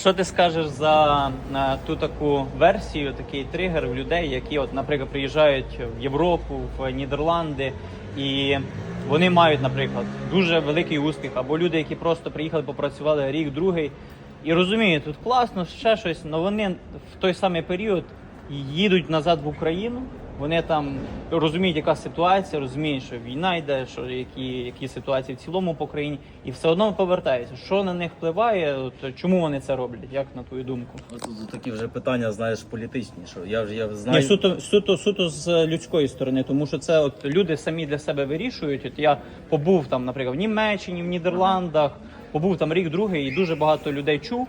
Що ти скажеш за е, ту таку версію, такий тригер в людей, які, от, наприклад, приїжджають в Європу, в Нідерланди, і вони мають, наприклад, дуже великий успіх, або люди, які просто приїхали, попрацювали рік, другий, і розуміють, тут класно, ще щось, але вони в той самий період їдуть назад в Україну. Вони там розуміють, яка ситуація, розуміють, що війна йде, що які, які ситуації в цілому по країні, і все одно повертаються. Що на них впливає? От, чому вони це роблять? Як на твою думку? Тут такі вже питання, знаєш, політичні. Що я вже я знаю. Ні, суто, суто, суто з людської сторони, тому що це от люди самі для себе вирішують. От я побув там, наприклад, в Німеччині, в Нідерландах, побув там рік другий, і дуже багато людей чув.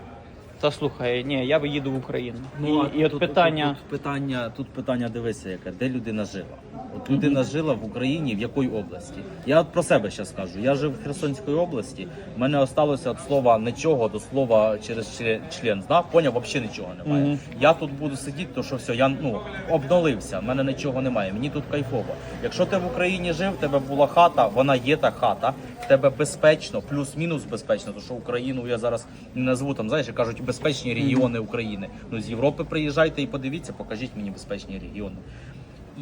Та слухай, ні, я їду в Україну. Ну, і, і от тут- питання. Тут, питання, тут питання дивися, яке де людина жила. От людина жила в Україні в якій області? Я от про себе зараз скажу. Я жив в Херсонській області. У мене осталося від слова нічого до слова через член. да? Поняв, взагалі нічого немає. Мгм. Я тут буду сидіти, то що все, я ну обнолився. в мене нічого немає. Мені тут кайфово. Якщо ти в Україні жив, в тебе була хата, вона є та хата. В тебе безпечно, плюс-мінус безпечно. То що Україну я зараз не назву там, знаєш, кажуть, безпечні регіони України. Ну з Європи приїжджайте і подивіться, покажіть мені безпечні регіони.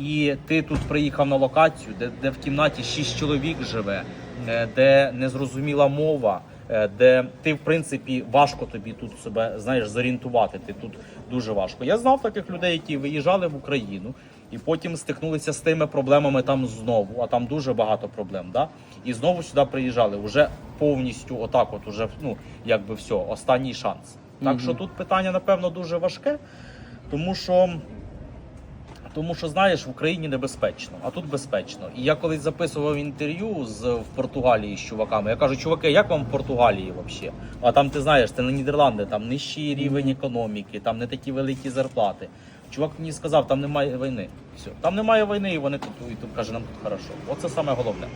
І ти тут приїхав на локацію, де, де в кімнаті 6 чоловік живе, е, де незрозуміла мова, е, де ти, в принципі, важко тобі тут себе знаєш зорієнтувати. Ти тут дуже важко. Я знав таких людей, які виїжджали в Україну і потім стикнулися з тими проблемами там знову. А там дуже багато проблем. Да? І знову сюди приїжджали вже повністю, отак, от уже ну якби все, останній шанс. Так Мгм. що тут питання, напевно, дуже важке, тому що. Тому що знаєш, в Україні небезпечно, а тут безпечно. І я колись записував інтерв'ю з в Португалії з чуваками. Я кажу, чуваки, як вам в Португалії взагалі? А там ти знаєш, це не Нідерланди, там нижчий рівень економіки, там не такі великі зарплати. Чувак мені сказав, там немає війни. Все, там немає війни, і вони тут і тут каже, нам тут хорошо. Оце саме головне.